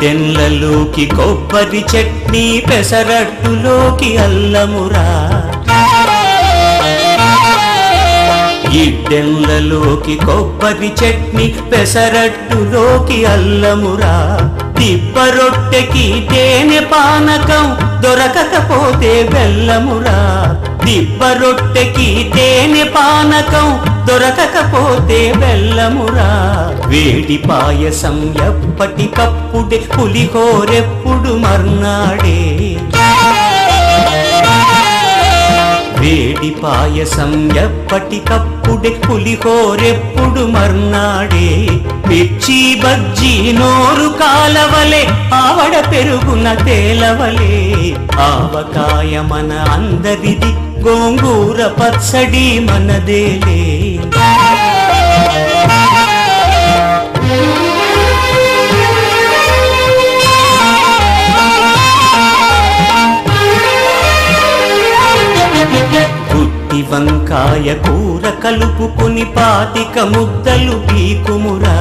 తెల్లలోకి కొబ్బరి చట్నీ పెసరట్టులోకి అల్లమురా. ఇడ్డెన్లలోకి కొబ్బరి చట్నీ పెసరట్టులోకి అల్లమురా. దిబ్బ రొట్టెకి తేనె పానకం దొరకకపోతే బెల్లమురా. దిబ్బ రొట్టెకి తేనె పానకం దొరకకపోతే వెళ్ళమురా వేడి పాయసం ఎప్పటికప్పుడే పులిహోరెప్పుడు మర్నాడే. వేడి పాయసం ఎప్పటికప్పుడే పులిహోరెప్పుడు మర్నాడే. మిర్చి బజ్జీ నోరు కాలవలే ఆవడ పెరుగున తేలవలే. ఆవకాయ మన అందరిది గోంగూర పచ్చడి మనదేలే. వంకాయ కూర కలుపుకుని పాతిక ముద్దలు పీకుమురా.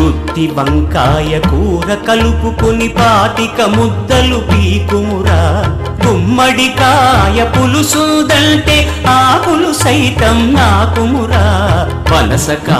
గుత్తి వంకాయ కూర కలుపుకుని పాతిక ముద్దలు పీకుమురా. గుమ్మడికాయ పులుసుదంటే ఆకులు సైతం నాకుమురా. పనసకాయ